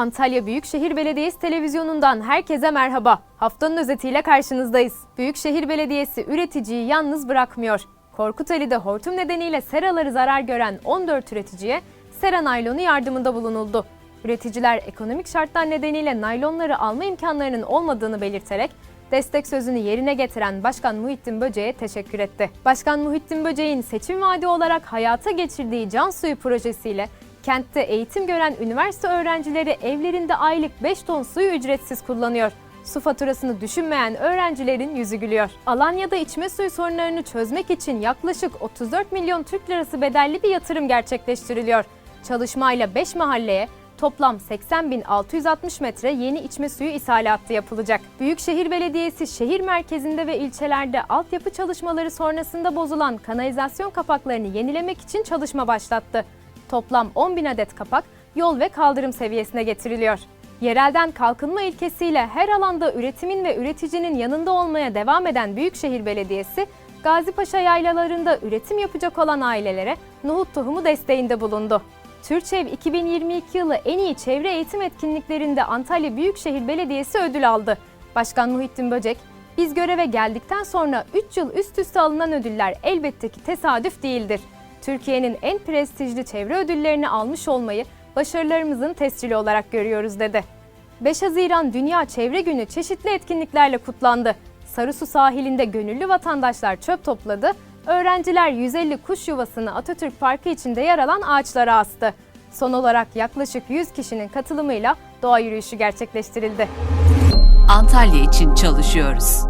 Antalya Büyükşehir Belediyesi televizyonundan herkese merhaba. Haftanın özetiyle karşınızdayız. Büyükşehir Belediyesi üreticiyi yalnız bırakmıyor. Korkuteli'de hortum nedeniyle seraları zarar gören 14 üreticiye sera naylonu yardımında bulunuldu. Üreticiler ekonomik şartlar nedeniyle naylonları alma imkanlarının olmadığını belirterek destek sözünü yerine getiren Başkan Muhittin Böce'ye teşekkür etti. Başkan Muhittin Böce'nin seçim vaadi olarak hayata geçirdiği Can Suyu projesiyle kentte eğitim gören üniversite öğrencileri evlerinde aylık 5 ton suyu ücretsiz kullanıyor. Su faturasını düşünmeyen öğrencilerin yüzü gülüyor. Alanya'da içme suyu sorunlarını çözmek için yaklaşık 34 milyon Türk lirası bedelli bir yatırım gerçekleştiriliyor. Çalışmayla 5 mahalleye toplam 80.660 metre yeni içme suyu ishalatı yapılacak. Büyükşehir Belediyesi şehir merkezinde ve ilçelerde altyapı çalışmaları sonrasında bozulan kanalizasyon kapaklarını yenilemek için çalışma başlattı. Toplam 10 bin adet kapak yol ve kaldırım seviyesine getiriliyor. Yerelden kalkınma ilkesiyle her alanda üretimin ve üreticinin yanında olmaya devam eden Büyükşehir Belediyesi, Gazipaşa yaylalarında üretim yapacak olan ailelere nohut tohumu desteğinde bulundu. Türçev 2022 yılı en iyi çevre eğitim etkinliklerinde Antalya Büyükşehir Belediyesi ödül aldı. Başkan Muhittin Böcek, biz göreve geldikten sonra 3 yıl üst üste alınan ödüller elbette ki tesadüf değildir. Türkiye'nin en prestijli çevre ödüllerini almış olmayı başarılarımızın tescili olarak görüyoruz dedi. 5 Haziran Dünya Çevre Günü çeşitli etkinliklerle kutlandı. Sarısu sahilinde gönüllü vatandaşlar çöp topladı, öğrenciler 150 kuş yuvasını Atatürk Parkı içinde yer alan ağaçlara astı. Son olarak yaklaşık 100 kişinin katılımıyla doğa yürüyüşü gerçekleştirildi. Antalya için çalışıyoruz.